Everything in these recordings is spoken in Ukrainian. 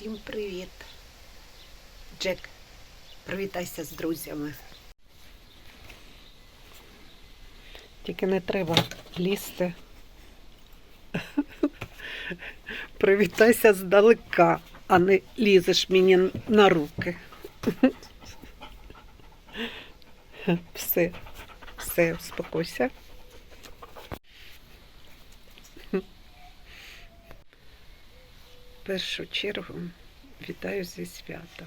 Всім привіт. Джек, привітайся з друзями. Тільки не треба лізти. Привітайся здалека, а не лізеш мені на руки. Все, все, успокойся. Першу чергу вітаю зі святом,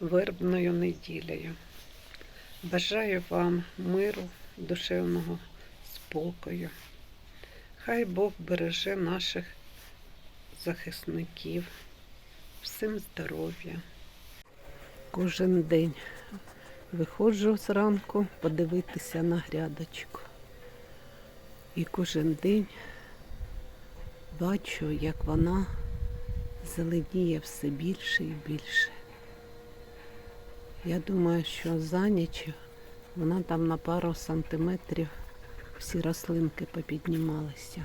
вербною неділею. Бажаю вам миру, душевного спокою. Хай Бог береже наших захисників, всім здоров'я. Кожен день виходжу зранку подивитися на грядочку. І кожен день бачу, як вона зеленіє все більше і більше. Я думаю, що за ніч вона там на пару сантиметрів всі рослинки попіднімалися.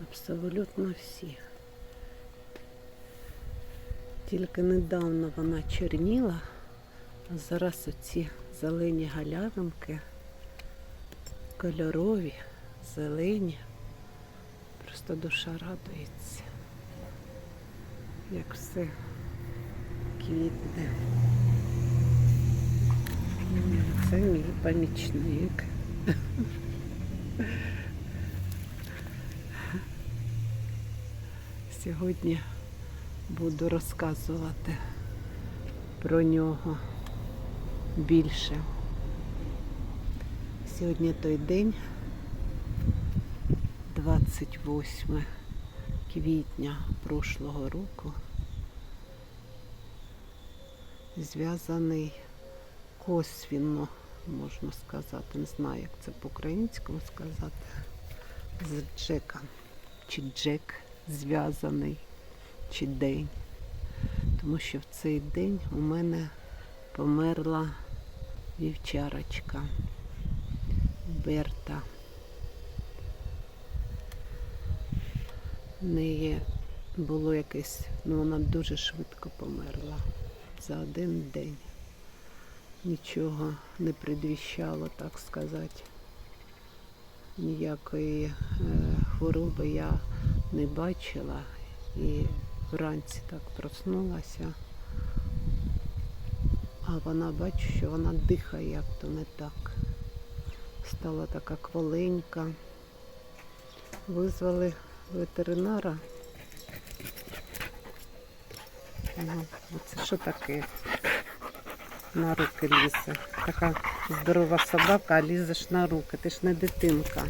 Абсолютно всі. Тільки недавно вона чорніла, а зараз оці зелені галявинки, кольорові, зелені. Просто душа радується, як все квітне. Це мій помічник. Сьогодні буду розказувати про нього більше. Сьогодні той день, 28 квітня прошлого року, зв'язаний косвінно, можна сказати, не знаю, як це по-українському сказати, з Джеком. Чи Джек зв'язаний, чи день. Тому що в цей день у мене померла вівчарочка Берта. В неї було якесь, ну вона дуже швидко померла за один день. Нічого не предвіщало, так сказати. Ніякої е, хвороби я не бачила і вранці так проснулася. А вона бачу, що вона дихає як то не так. Стала така кваленька. Визвали ветеринара. Ну, оце що таке? На руки лізе. Така здорова собака, а лізеш на руки. Ти ж не дитинка.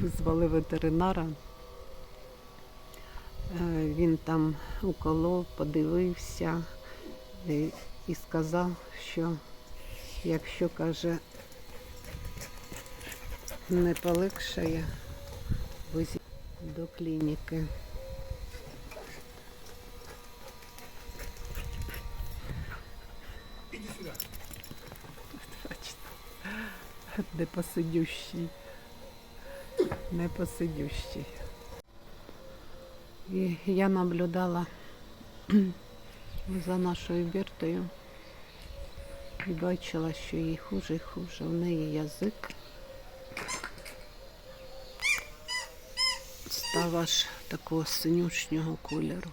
Визвали ветеринара. Е, Він там уколов, подивився і, сказав, що якщо каже не полегшає, до клініки. Бачите, Непосидющий. Непосидющий. І я наблюдала за нашою Бертою і бачила, що їй хуже і хуже. У неї язик став аж такого синючого кольору.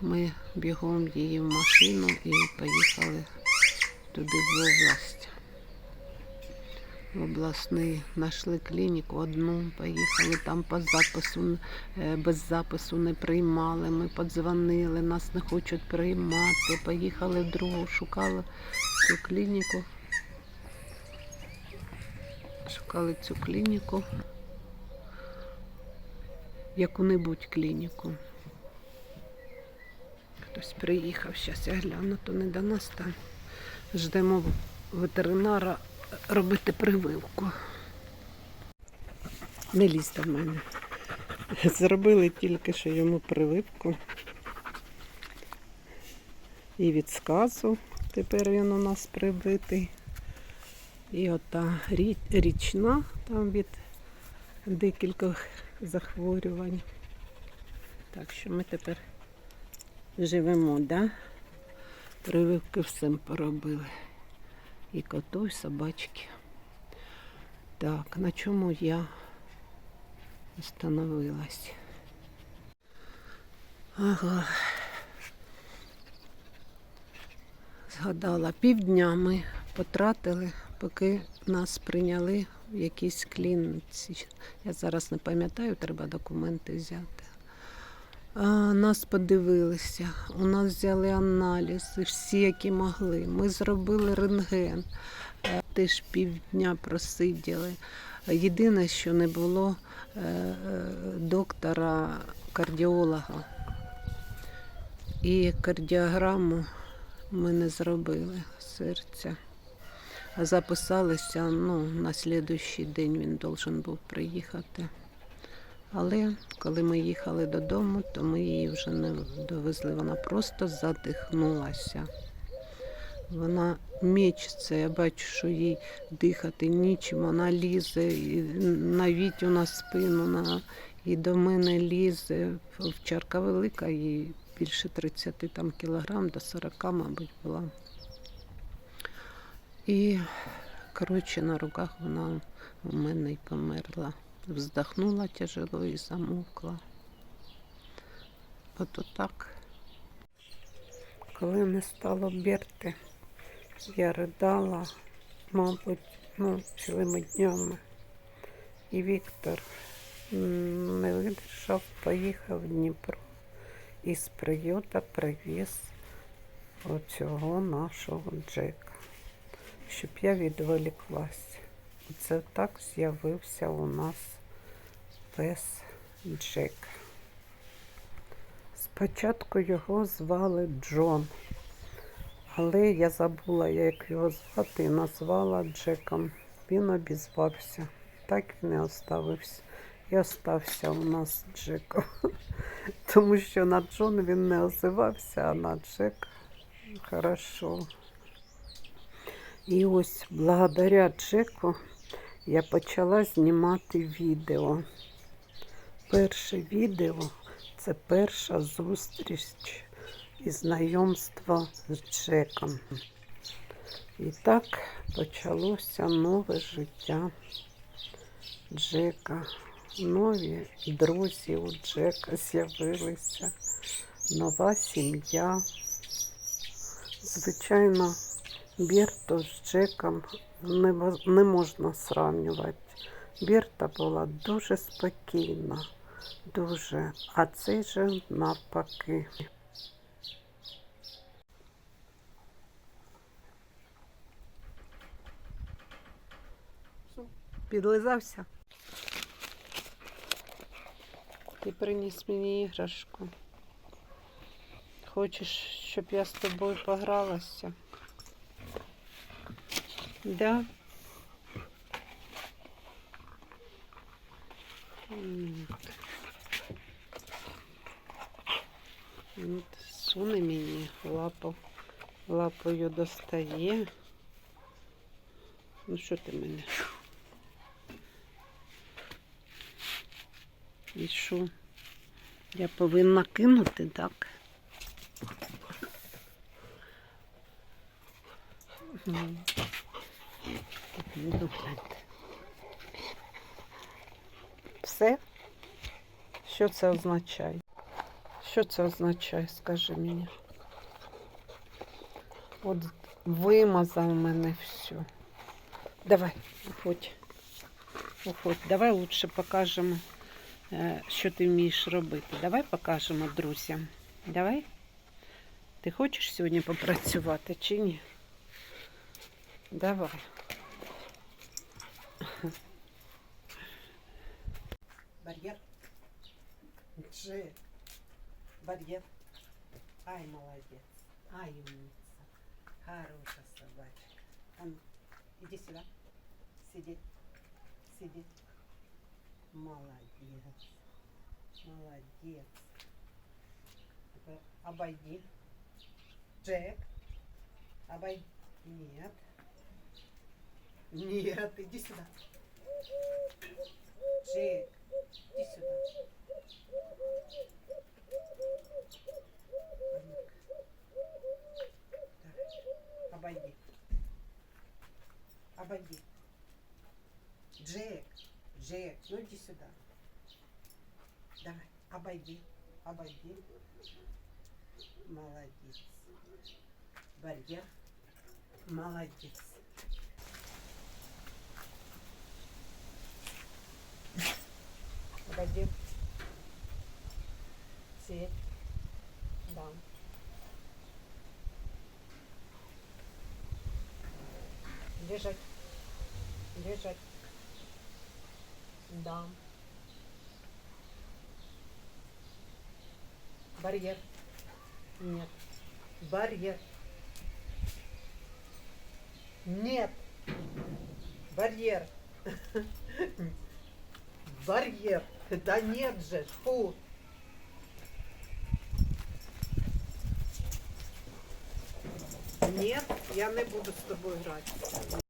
Ми бігом її в машину і поїхали туди в область. В обласний знайшли клініку одну, поїхали там по запису, е, без запису не приймали. Ми подзвонили, нас не хочуть приймати. Поїхали в другу, шукали цю клініку. Шукали цю клініку. Яку-небудь клініку. Хтось приїхав, зараз я гляну, то не до нас там. Ждемо ветеринара робити прививку. Не лізь до мене. Зробили тільки що йому прививку. І від сказу. Тепер він у нас прибитий. І ота рі- річна там від декількох захворювань. Так що ми тепер живемо, да? Прививки всім поробили. І коту, і собачки. Так, на чому я остановилась? Ага. Згадала, півдня ми потратили, поки нас прийняли в якійсь. Я зараз не пам'ятаю, треба документи взяти. Нас подивилися, у нас взяли аналізи, всі, які могли. Ми зробили рентген, Е, теж півдня просиділи. Єдине, що не було е, е, доктора кардіолога. І кардіограму ми не зробили серця. Записалися, ну, на слідуючий день він должен був приїхати. Але коли ми їхали додому, то ми її вже не довезли. Вона просто задихнулася. Вона мечеться, я бачу, що їй дихати нічим, вона лізе, навіть у нас спину, на, і до мене лізе. Овчарка велика, їй більше 30 там, кілограм, до 40, мабуть, була. І, коротше, на руках вона у мене й померла. Вздохнула тяжело і замовкла. От отак. Коли не стало Берти, я ридала, мабуть, ну, цілими днями. І Віктор не видержав, поїхав в Дніпро і з приюта привіз оцього нашого Джека, щоб я відволіклась. Це так з'явився у нас пес Джек. Спочатку його звали Джон, але я забула, як його звати, і назвала Джеком. Він обізвався. Так він і оставився. І остався у нас Джеком. Тому що на Джон він не озивався, а на Джек хорошо. І ось благодаря Джеку я почала знімати відео. Перше відео це перша зустріч і знайомство з Джеком. І так почалося нове життя Джека. Нові друзі у Джека з'явилися, нова сім'я. Звичайно, Бірту з Джеком не, не можна сравнювати. Бірта була дуже спокійна, дуже, а цей же навпаки. Підлизався. Ти приніс мені іграшку. Хочеш, щоб я з тобою погралася? Да? От Суне мені лапу, лапою достає. Ну що ти мене? І що? Я повинна кинути, так? Мгм. Все? Що це означає? Що це означає, скажи мені? От вимазав мене все. Давай, уходь. Уходь. Давай лучше покажемо, е, що ти вмієш робити. Давай покажемо друзям. Давай. Ти хочеш сьогодні попрацювати чи ні? Давай. Барьер. Джек. Барьер. Ай, молодец. Ай, умница. Хорошая собачка. А ну, иди сюда. Сиди. Сиди. Молодец. Молодец. Обойди. Джек. Обойди. Нет. Нет, иди сюда. Джек, иди сюда. Давай, обойди. Обойди. Джек, Джек, ну иди сюда. Давай, обойди, обойди. Молодец. Барьер. Молодец. Обойди. Сеть. Да. Лежать. Лежать. Да. Барьер. Нет. Барьер. Нет. Барьер. Барьер. Да нет же. Фу. Нет, я не буду з тобою грати.